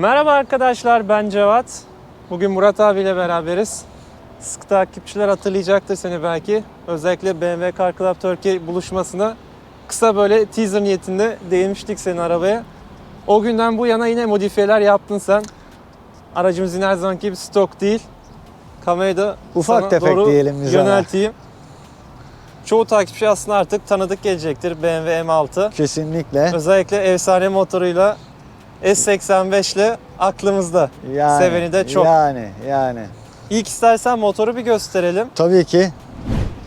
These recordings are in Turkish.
Merhaba arkadaşlar ben Cevat. Bugün Murat abiyle beraberiz. Sıkı takipçiler hatırlayacaktır seni belki. Özellikle BMW Car Club Turkey buluşmasına kısa böyle teaser niyetinde değinmiştik senin arabaya. O günden bu yana yine modifiyeler yaptın sen. Aracımız yine her zamanki gibi stok değil. Kamerayı da Ufak sana tefek doğru diyelim biz ona. yönelteyim. Çoğu takipçi aslında artık tanıdık gelecektir BMW M6. Kesinlikle. Özellikle efsane motoruyla S85 ile aklımızda. Yani, Seveni de çok. Yani, yani. İlk istersen motoru bir gösterelim. Tabii ki.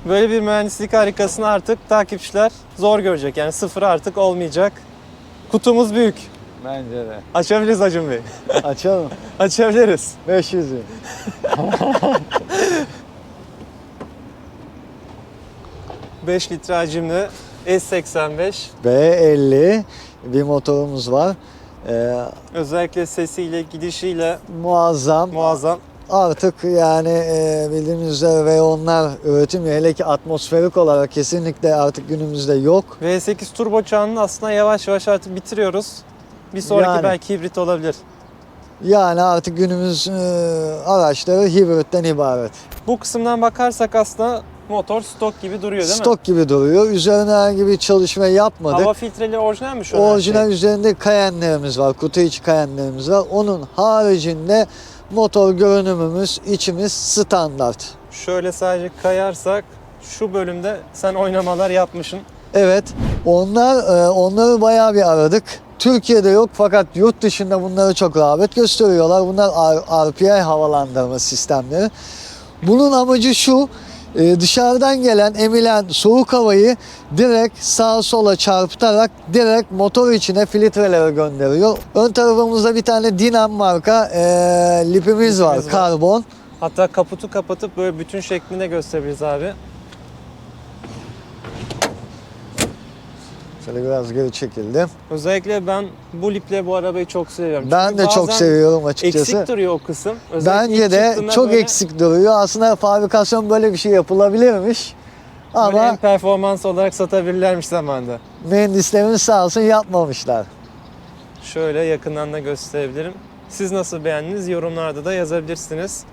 Böyle bir mühendislik harikasını artık takipçiler zor görecek. Yani sıfır artık olmayacak. Kutumuz büyük. Bence de. Açabiliriz Acun Bey. Açalım. Açabiliriz. 500 bin. Beş litre hacimli S85. B50 bir motorumuz var. Ee, Özellikle sesiyle, gidişiyle muazzam. muazzam. Artık yani e, bildiğimiz üzere V10'lar üretimi hele ki atmosferik olarak kesinlikle artık günümüzde yok. V8 turbo çağını aslında yavaş yavaş artık bitiriyoruz. Bir sonraki Yani. belki hibrit olabilir. Yani artık günümüz e, araçları hibritten ibaret. Bu kısımdan bakarsak aslında motor stok gibi duruyor değil mi? Stok gibi duruyor. Üzerine herhangi bir çalışma yapmadık. Hava filtreli orijinal mi şu an Orijinal şey? üzerinde kayenlerimiz var. Kutu içi kayenlerimiz var. Onun haricinde motor görünümümüz, içimiz standart. Şöyle sadece kayarsak şu bölümde sen oynamalar yapmışsın. Evet, onlar e, onları bayağı bir aradık. Türkiye'de yok fakat yurt dışında bunları çok rağbet gösteriyorlar. Bunlar RPI havalandırma sistemleri. Bunun amacı şu, e, dışarıdan gelen emilen soğuk havayı direkt sağa sola çarpıtarak direkt motor içine filtrelere gönderiyor. Ön tarafımızda bir tane Dinam marka e, lipimiz var, var. karbon. Hatta kaputu kapatıp böyle bütün şeklinde gösterebiliriz abi. Şöyle biraz geri çekildim. Özellikle ben bu liple bu arabayı çok seviyorum. Ben Çünkü de çok seviyorum açıkçası. Eksik duruyor o kısım. Özellikle Bence de çok böyle- eksik duruyor. Aslında fabrikasyon böyle bir şey yapılabilirmiş. Böyle Ama en performans olarak satabilirlermiş zamanda. mühendislerimiz sağ olsun yapmamışlar. Şöyle yakından da gösterebilirim. Siz nasıl beğendiniz yorumlarda da yazabilirsiniz.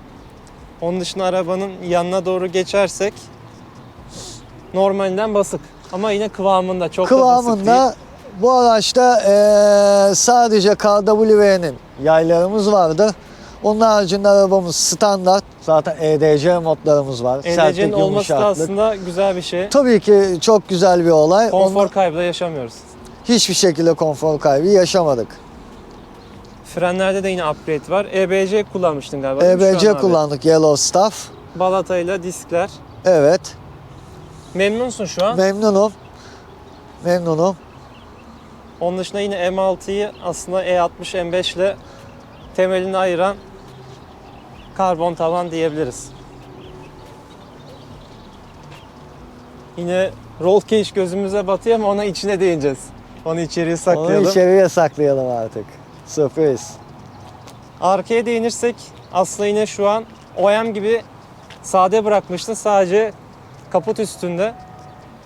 Onun dışında arabanın yanına doğru geçersek normalinden basık. Ama yine kıvamında çok da değil. Kıvamında bu araçta eee, sadece KW'nin yaylarımız vardı. Onun haricinde arabamız standart. Zaten EDC modlarımız var. EDC'nin Sertlik, olması da yumuşaklık. aslında güzel bir şey. Tabii ki çok güzel bir olay. Konfor Onunla kaybı da yaşamıyoruz. hiçbir şekilde konfor kaybı yaşamadık. Frenlerde de yine upgrade var. EBC kullanmıştın galiba. değil mi şu EBC abi? kullandık Yellow Stuff. Balatayla diskler. Evet. Memnunsun şu an. Memnunum. Memnunum. Onun dışında yine M6'yı aslında E E60 M5 ile temelini ayıran karbon tavan diyebiliriz. Yine roll cage gözümüze batıyor ama ona içine değineceğiz. Onu içeriye saklayalım. Onu içeriye saklayalım artık. Sürpriz. Arkaya değinirsek aslında yine şu an OEM gibi sade bırakmıştın. Sadece kaput üstünde,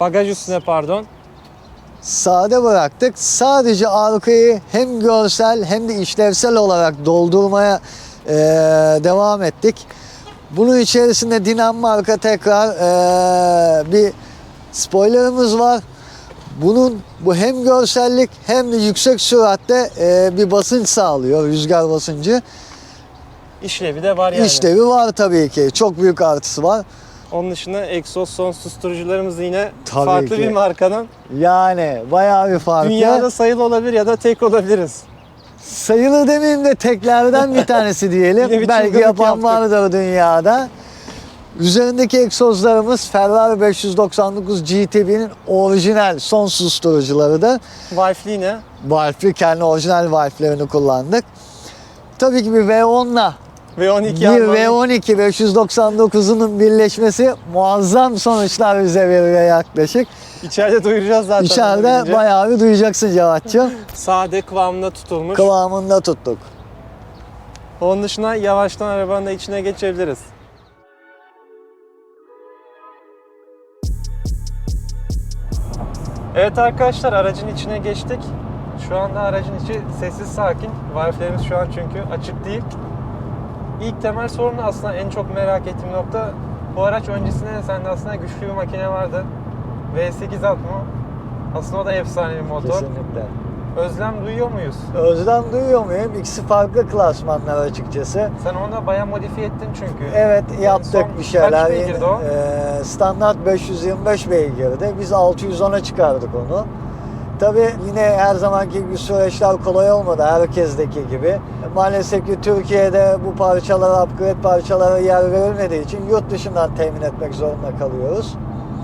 bagaj üstüne pardon. Sade bıraktık. Sadece arkayı hem görsel hem de işlevsel olarak doldurmaya eee, devam ettik. Bunun içerisinde Dinam marka tekrar eee, bir spoilerımız var. Bunun bu hem görsellik hem de yüksek süratte eee, bir basınç sağlıyor, rüzgar basıncı. İşlevi de var yani. İşlevi var tabii ki. Çok büyük artısı var. Onun dışında egzoz son susturucularımız yine Tabii farklı ki. bir markanın. Yani bayağı bir farklı. Dünyada sayılı olabilir ya da tek olabiliriz. Sayılı demeyeyim de teklerden bir tanesi diyelim. bir Belki yapan vardır dünyada. Üzerindeki egzozlarımız Ferrari 599 GTB'nin orijinal son susturucuları da. Valve'li yine. Valve'li kendi orijinal valve'lerini kullandık. Tabii ki bir V10'la V12 bir Alman- V12 599'unun birleşmesi muazzam sonuçlar bize veriyor yaklaşık. İçeride duyuracağız zaten. İçeride bayağı bir duyacaksın Cevat'cığım. Sade kıvamında tutulmuş. Kıvamında tuttuk. Onun dışında yavaştan arabanın da içine geçebiliriz. Evet arkadaşlar aracın içine geçtik. Şu anda aracın içi sessiz sakin. Valflerimiz şu an çünkü açık değil. İlk temel sorunu aslında en çok merak ettiğim nokta bu araç öncesinde de sende aslında güçlü bir makine vardı. V8 Atmo. Aslında o da efsane bir motor. Kesinlikle. Özlem duyuyor muyuz? Özlem duyuyor muyum? İkisi farklı klasmanlar açıkçası. Sen onu da bayağı modifiye ettin çünkü. Evet yaptık son bir şeyler. Kaç beygirdi o? Ee, standart 525 beygirdi. Biz 610'a çıkardık onu. Tabii yine her zamanki gibi süreçler kolay olmadı herkesteki gibi. Maalesef ki Türkiye'de bu parçalara, upgrade parçalara yer verilmediği için yurt dışından temin etmek zorunda kalıyoruz.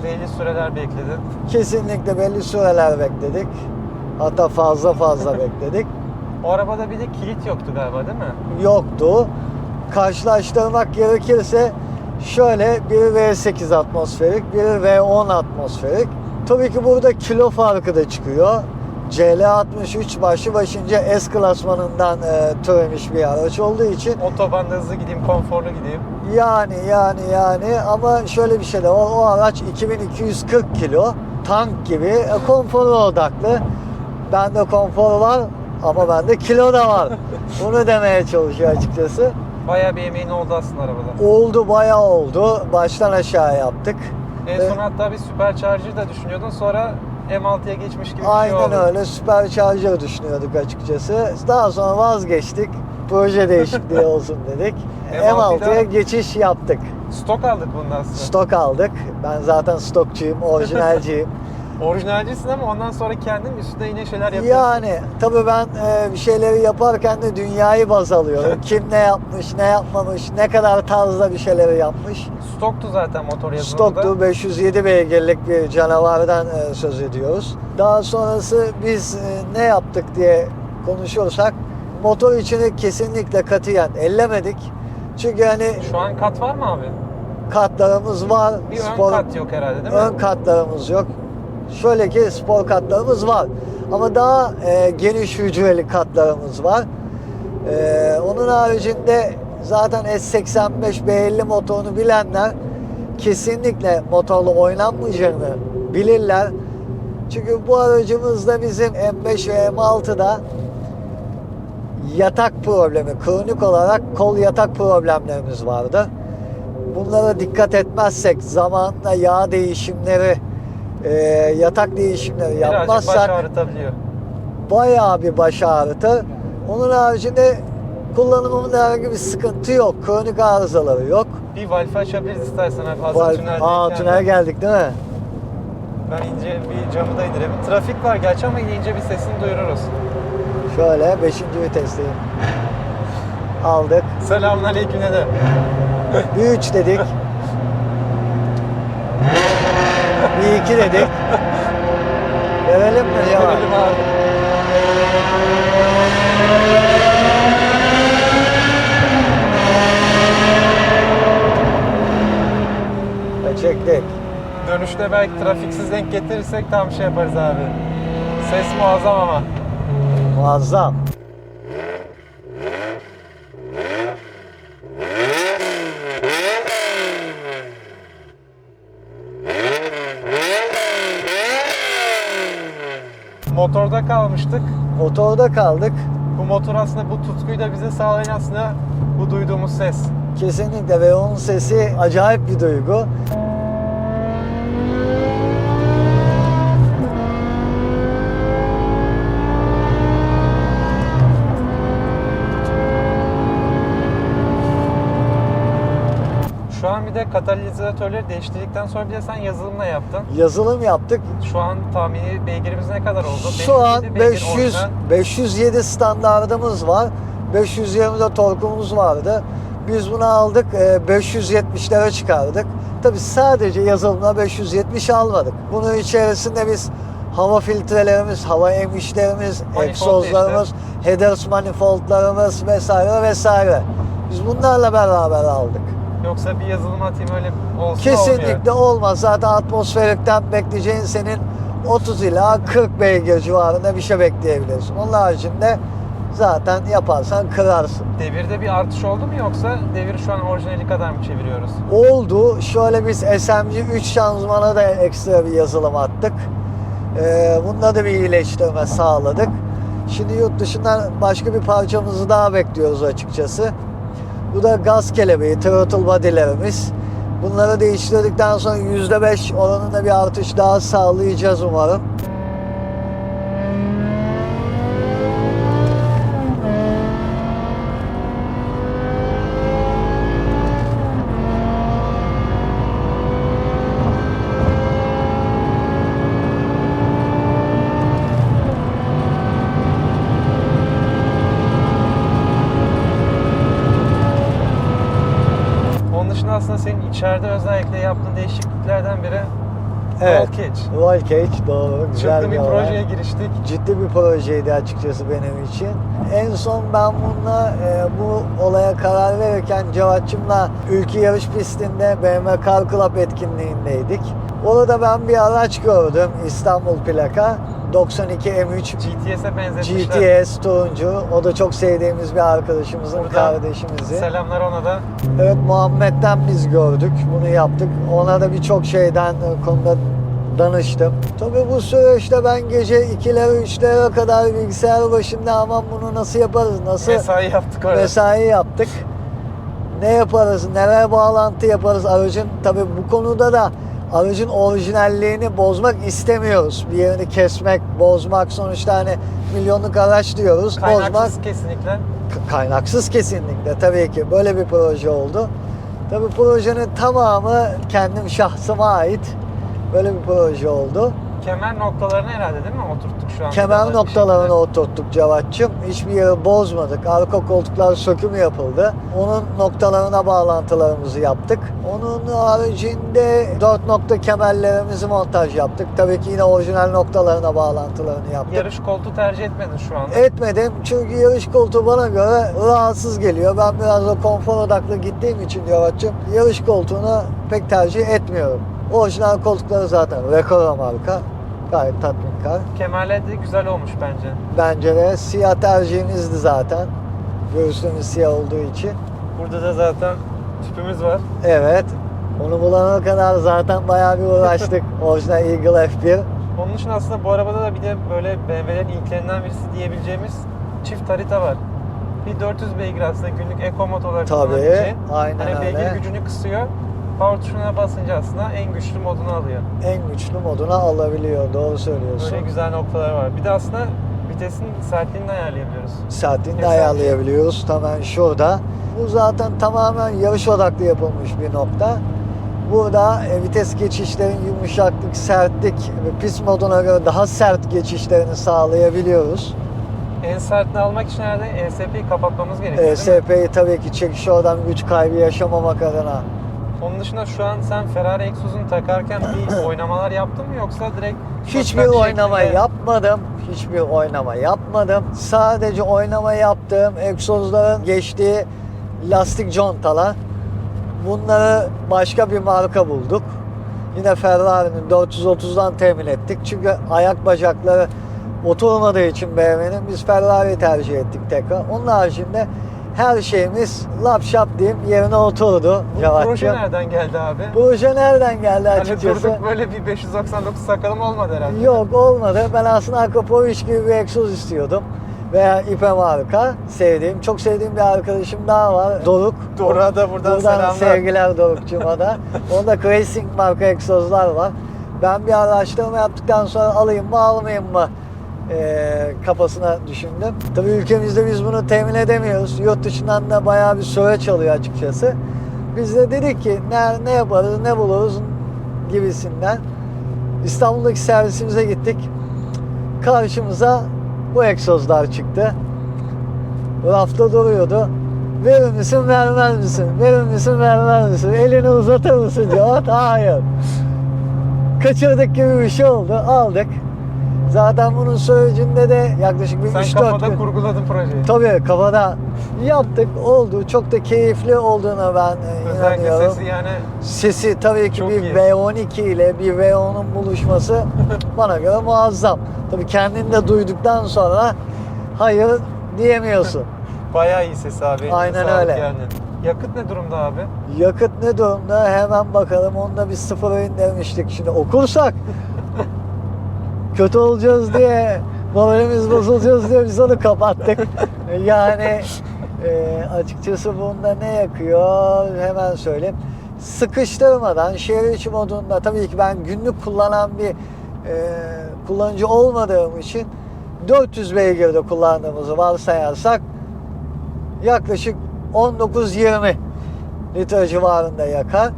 Belli süreler bekledin. Kesinlikle belli süreler bekledik. Hatta fazla fazla bekledik. O arabada bir de kilit yoktu galiba değil mi? yoktu. Karşılaştırmak gerekirse şöyle biri V8 atmosferik, biri V10 atmosferik. Tabii ki burada kilo farkı da çıkıyor. CL63 başlı başınca S klasmanından e, türemiş bir araç olduğu için Otobanda hızlı gideyim, konforlu gideyim. yani yani yani ama şöyle bir şey de var. O araç 2240 kilo tank gibi e, konforu odaklı. Bende konfor var ama bende kilo da var. Bunu demeye çalışıyor açıkçası. Bayağı bir emeğin oldu aslında arabada. Oldu bayağı oldu. Baştan aşağı yaptık. En son hatta bir supercharger da düşünüyordun sonra M6'ya geçmiş gibi bir şey Aynen oldu. öyle Supercharger düşünüyorduk açıkçası. Daha sonra vazgeçtik. Proje değişikliği olsun dedik. M6'ya M6'ya geçiş yaptık. Stok aldık bundan sonra. Stok aldık. Ben zaten stokçuyum, orijinalciyim. Orijinalcisin ama ondan sonra kendin üstüne yine şeyler yapıyorsun. yani tabii ben e, bir şeyleri yaparken de dünyayı baz alıyorum. Kim ne yapmış, ne yapmamış, ne kadar tarzda bir şeyleri yapmış. Stoktu zaten motor yazılımında. Stoktu 507 beygirlik bir canavardan e, söz ediyoruz. Daha sonrası biz e, ne yaptık diye konuşursak motor içini kesinlikle katiyen ellemedik. Çünkü hani Şu an kat var mı abi? katlarımız var. Bir ön kat yok herhalde değil mi? ön katlarımız yok. Şöyle ki spor katlarımız var. Ama daha e, geniş hücreli katlarımız var. E, onun haricinde zaten S85 B50 motorunu bilenler kesinlikle motorla oynanmayacağını bilirler. Çünkü bu aracımızda bizim M5 ve M6'da yatak problemi, kronik olarak kol yatak problemlerimiz vardı. Bunlara dikkat etmezsek zamanla yağ değişimleri, e, yatak değişimleri baş yapmazsak ağrıtabiliyor. bayağı bir baş ağrıtır. Onun haricinde kullanımında herhangi bir sıkıntı yok. Kronik arızaları yok. Bir valfi açabiliriz istersen abi. Hazır Val- tüneldeyken Aa tünel geldik değil mi? Ben ince bir camı da indireyim. Trafik var gerçi ama ince bir sesini duyururuz. Şöyle 5. vitesteyim. Aldık. Selamünaleyküm dede. Bir 3 dedik. Bir 2 dedik. Verelim mi? Cemal? Görelim abi. Ve çektik. Dönüşte belki trafiksiz denk getirirsek tam şey yaparız abi. Ses muazzam ama. Muazzam. Motorda kalmıştık. Motorda kaldık. Bu motor aslında bu tutkuyu da bize sağlayan aslında bu duyduğumuz ses. Kesinlikle ve onun sesi acayip bir duygu. De katalizatörleri değiştirdikten sonra bir de sen yazılımla yaptın. Yazılım yaptık. Şu an tahmini beygirimiz ne kadar oldu? Şu an 507 beygir 500 orijinal. 507 standardımız var. 520 de torkumuz vardı. Biz bunu aldık e, 570'lere çıkardık. Tabi sadece yazılımla 570 almadık. Bunun içerisinde biz hava filtrelerimiz, hava emişlerimiz, Manifold egzozlarımız, headers manifoldlarımız vesaire vesaire. Biz bunlarla beraber aldık. Yoksa bir yazılım atayım öyle olsun Kesinlikle olmuyor. olmaz. Zaten atmosferikten bekleyeceğin senin 30 ila 40 beygir civarında bir şey bekleyebilirsin. Onun haricinde zaten yaparsan kırarsın. Devirde bir artış oldu mu yoksa devir şu an orijinali kadar mı çeviriyoruz? Oldu. Şöyle biz SMG 3 şanzımana da ekstra bir yazılım attık. Ee, bunda da bir iyileştirme sağladık. Şimdi yurt dışından başka bir parçamızı daha bekliyoruz açıkçası. Bu da gaz kelebeği, throttle body'lerimiz. Bunları değiştirdikten sonra %5 oranında bir artış daha sağlayacağız umarım. Onun dışında aslında senin içeride özellikle yaptığın değişikliklerden biri Evet. roll cage. Roll cage doğru. Güzel Çıktı bir olay. projeye giriştik. ciddi bir projeydi açıkçası benim için. En son ben bununla e, bu olaya karar verirken Cevat'cığımla ülke yarış pistinde BMW Car Club etkinliğindeydik. Orada ben bir araç gördüm İstanbul plaka 92 M3 GTS'e benzetmişler. GTS turuncu. O da çok sevdiğimiz bir arkadaşımızın Buradan kardeşimizi. Selamlar ona da. Evet Muhammed'den biz gördük. Bunu yaptık. Ona da birçok şeyden e, konuda danıştım. Tabii bu süreçte ben gece 2'lere 3'lere kadar bilgisayar başında aman bunu nasıl yaparız, nasıl Mesai yaptık orada. mesai yaptık. Ne yaparız, neler bağlantı yaparız aracın. Tabii bu konuda da aracın orijinalliğini bozmak istemiyoruz. Bir yerini kesmek, bozmak sonuçta hani milyonluk araç diyoruz. Bozmak Kaynaksız kesinlikle. K- kaynaksız kesinlikle tabii ki böyle bir proje oldu. Tabii projenin tamamı kendim şahsıma ait böyle bir proje oldu. Kemer noktalarını herhalde değil mi oturttuk şu an? Kemer noktalarını şekilde. oturttuk Cevat'cığım. Hiçbir yeri bozmadık. Arka koltuklar sökümü yapıldı. Onun noktalarına bağlantılarımızı yaptık. Onun haricinde 4 nokta kemerlerimizi montaj yaptık. Tabii ki yine orijinal noktalarına bağlantılarını yaptık. Yarış koltuğu tercih etmedin şu anda. Etmedim çünkü yarış koltuğu bana göre rahatsız geliyor. Ben biraz da konfor odaklı gittiğim için Cevat'cığım yarış koltuğunu pek tercih etmiyorum. Orijinal koltukları zaten Recaro marka. Gayet tatminkar. Kemerler de güzel olmuş bence. Bence de siyah tercihimizdi zaten. Göğüslerimiz siyah olduğu için. Burada da zaten tüpümüz var. Evet. Onu bulana kadar zaten bayağı bir uğraştık. Orijinal Eagle F1. Onun için aslında bu arabada da bir de böyle BMW'lerin ilklerinden birisi diyebileceğimiz çift harita var. Bir 400 beygir aslında günlük eco mod olarak Tabii, kullanabileceğin. aynen hani beygir öyle. gücünü kısıyor. Power tuşuna basınca aslında en güçlü modunu alıyor. En güçlü moduna alabiliyor. Doğru söylüyorsun. Böyle güzel noktalar var. Bir de aslında vitesin sertliğini de ayarlayabiliyoruz. saatini de ayarlayabiliyoruz. Hemen şurada. Bu zaten tamamen yarış odaklı yapılmış bir nokta. Burada e, vites geçişlerin yumuşaklık, sertlik ve pist moduna göre daha sert geçişlerini sağlayabiliyoruz. En sertini almak için herhalde ESP'yi kapatmamız gerekiyor? ESP'yi tabii ki çekiş oradan güç kaybı yaşamamak adına. Onun dışında şu an sen Ferrari egzozunu takarken bir oynamalar yaptın mı yoksa direkt Hiçbir oynama şeklinde- yapmadım. Hiçbir oynama yapmadım. Sadece oynama yaptığım egzozların geçtiği lastik contalar. Bunları başka bir marka bulduk. Yine Ferrari'nin 430'dan temin ettik. Çünkü ayak bacakları oturmadığı için BMW'nin biz Ferrari'yi tercih ettik tekrar. Onun haricinde her şeyimiz lap şap diyeyim yerine oturdu. Bu Cevat'cığım. proje nereden geldi abi? Proje nereden geldi Hani açıkçası? durduk böyle bir 599 sakalım olmadı herhalde. Yok olmadı. Ben aslında Akrapovic gibi bir egzoz istiyordum. Veya İpe marka sevdiğim, çok sevdiğim bir arkadaşım daha var. Doruk. Doruk'a da buradan selamlar. sevgiler Doruk'cuma da. Onda Racing marka egzozlar var. Ben bir araştırma yaptıktan sonra alayım mı almayayım mı eee, kafasına düşündüm. Tabii ülkemizde biz bunu temin edemiyoruz. Yurt dışından da bayağı bir süreç alıyor açıkçası. Biz de dedik ki ne, ne yaparız, ne buluruz gibisinden. İstanbul'daki servisimize gittik. Karşımıza bu egzozlar çıktı. Rafta duruyordu. Verir misin, vermez misin? Verir misin, vermez misin? Elini uzatır mısın Cevat? Hayır. Kaçırdık gibi bir şey oldu. Aldık. Zaten bunun sürecinde de yaklaşık bir Sen 3-4 kafada gün. kurguladın projeyi. Tabii kafada yaptık. Oldu. Çok da keyifli olduğuna ben e, Özellikle inanıyorum. sesi yani Sesi tabii ki bir iyi. V12 ile bir V10'un buluşması bana göre muazzam. Tabii kendini de duyduktan sonra hayır diyemiyorsun. bayağı iyi sesi abi. Aynen Sağlık öyle. Yani. Yakıt ne durumda abi? Yakıt ne durumda hemen bakalım. Onda bir sıfıra indirmiştik. Şimdi okursak kötü olacağız diye Moralimiz bozulacağız diye biz onu kapattık. Yani e, açıkçası bunda ne yakıyor hemen söyleyeyim. Sıkıştırmadan şehir içi modunda tabii ki ben günlük kullanan bir e, kullanıcı olmadığım için 400 beygirde kullandığımızı varsayarsak yaklaşık 19-20 litre civarında yakar.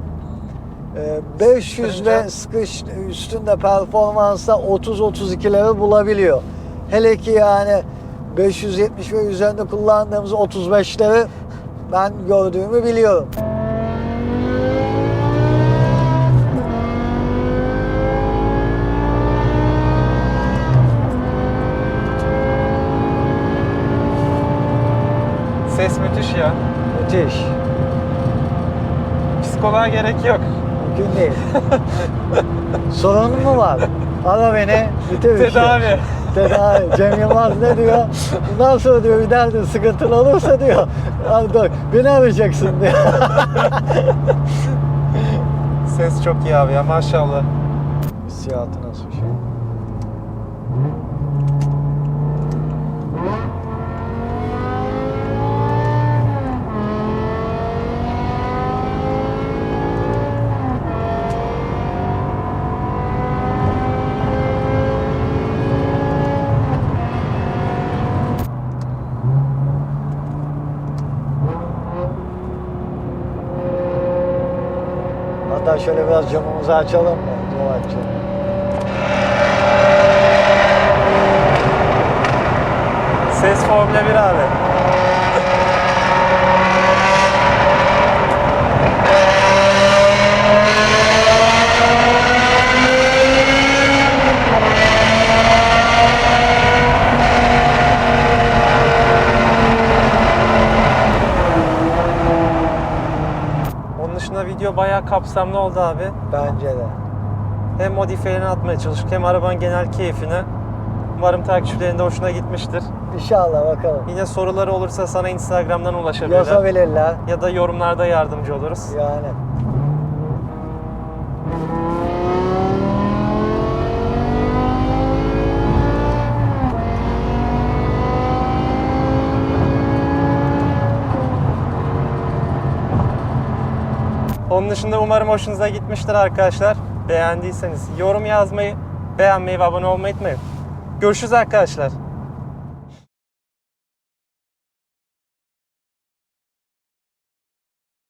Ee, 500 ve sıkış üstünde performansta 30-32'leri bulabiliyor. Hele ki yani 570 ve üzerinde kullandığımız 35'leri ben gördüğümü biliyorum. Ses müthiş ya. Müthiş. Psikoloğa gerek yok. Mümkün değil. Sorun mu var? Ara beni, bitir işi. Tedavi. Tedavi. Cem Yılmaz ne diyor? Bundan sonra diyor bir derdin sıkıntın olursa diyor. Abi dur, beni arayacaksın diyor. Ses çok iyi abi ya maşallah. Hissiyatı nasıl bir şey? Hatta şöyle biraz camımızı açalım mı? Dur açalım. Ses Formula 1 abi. Onun dışında video bayağı kapsamlı oldu abi. Bence de. Hem modifiyelerini atmaya çalıştık hem arabanın genel keyfine. Umarım takipçilerin de hoşuna gitmiştir. İnşallah bakalım. Yine soruları olursa sana Instagram'dan ulaşabilirler. Yazabilirler. Ya da yorumlarda yardımcı oluruz. Yani. Onun dışında umarım hoşunuza gitmiştir arkadaşlar. Beğendiyseniz yorum yazmayı, beğenmeyi ve abone olmayı unutmayın. Görüşürüz arkadaşlar.